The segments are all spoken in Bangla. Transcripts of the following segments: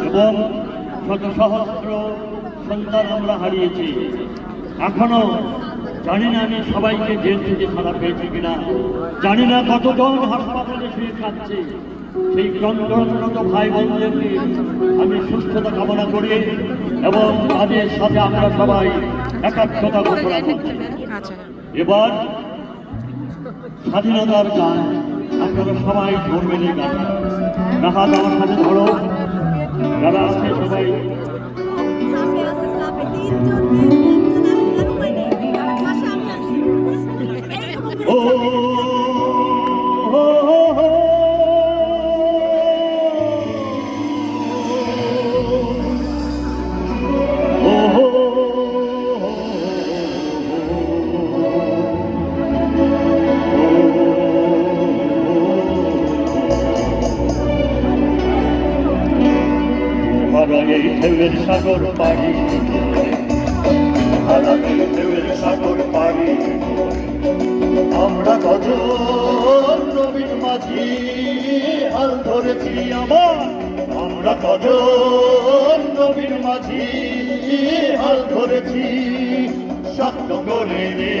এবং শত সহস্র সন্তান আমরা হারিয়েছি। এখনও জানি না আমি সবাইকে জেল থেকে ছাড়া পেয়েছি কিনা। জানি না কতজন হাসপাতালে শুয়ে কাঁদছে সেই যন্ত্রণারত ভাই বোনদেরকে আমি সুস্থতা কামনা করি এবং তাদের সাথে আমরা সবাই একাত্মতা ঘোষণা করছি। আচ্ছা। এবার স্বাধীনতার গান আপনারা সবাই জোর এই গান আমার সাথে ধরো। যারা আছে সবাই। হারাই ঢেউয়ের সাগর পাড়ি হারাই ঢেউয়ের পাড়ি আমরা কজন নবীন মাঝি হাল ধরেছি আমার আমরা কজন নবীন মাঝি হাল ধরেছি স্বপ্ন করে রে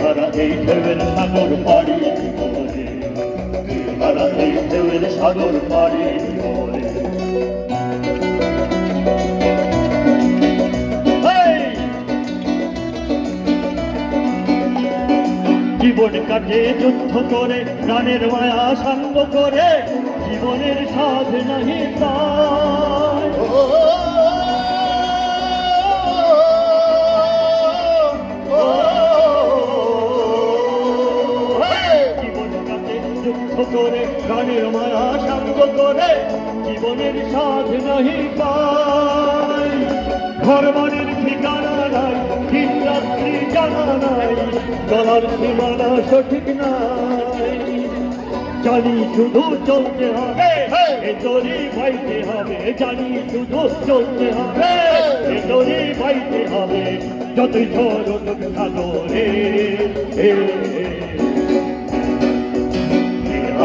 হারা সাগর পাড়ি হারা সাগর পাড়ি! জীবন কাটে যুদ্ধ করে প্রাণের মায়া সাঙ্গ করে জীবনের সাধ নাহি তাই। করে প্রাণের মায়া সাঙ্গ করে জীবনের সাধ নাহি পাই ঘর বাড়ির ঠিকানা নাই দিন রাত্রি জানা নাই চলার সীমানা সঠিক নাই। জানি শুধু চলতে হবে এ দড়ি বাইতে হবে জানি শুধু চলতে হবে এ দড়ি বাইতে হবে যতই ঝড় উঠুক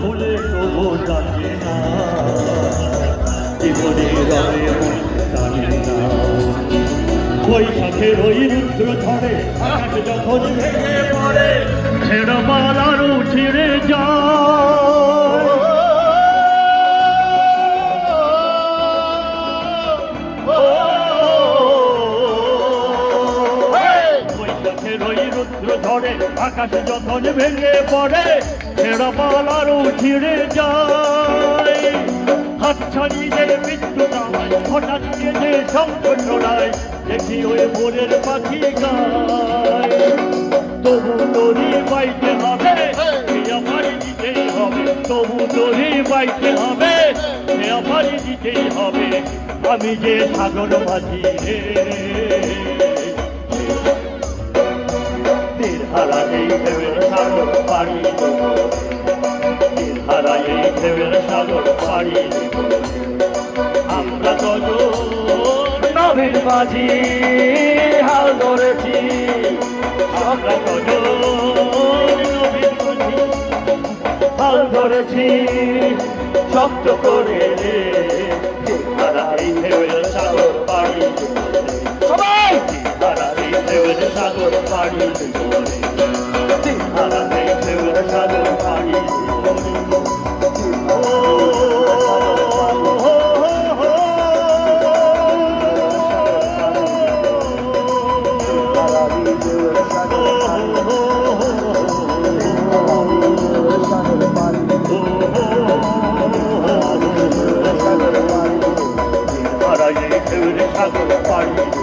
ভুলে তবু জানে না। জীবনে মন টানে না। বৈশাখের ওই রুদ্র আকাশ যখন ভেঙে পড়ে ছেড়া পালারও ছিঁড়ে যায়। আকাশ যখন ভেঙে পড়ে, ছেড়া পালারও ছিঁড়ে যায়। হাতছানি যে মৃত্যু নামায় হঠাৎ যে যে সংকট নড়ায় দেখি ওই ভোরের পাখি গায়। তবু তোরই বাইতে হবে সে আমারই দিতেই হবে। তবু তোরই বাইতে হবে সে আমারই দিতেই হবে। আমি যে সাগর মাঝি রে। হারা এই ঢেউয়ের সাগর পাড়ি দেব। হারা এই ঢেউয়ের সাগর পাড়ি দেব। আমরা তত নবীন মাঝি, হাল ধরেছি শক্ত করে সাগর পাড়ি। সাগর পাড়ি জোরে তিনহারা দেখে সাগর পাড়ি সাগর পাড়ি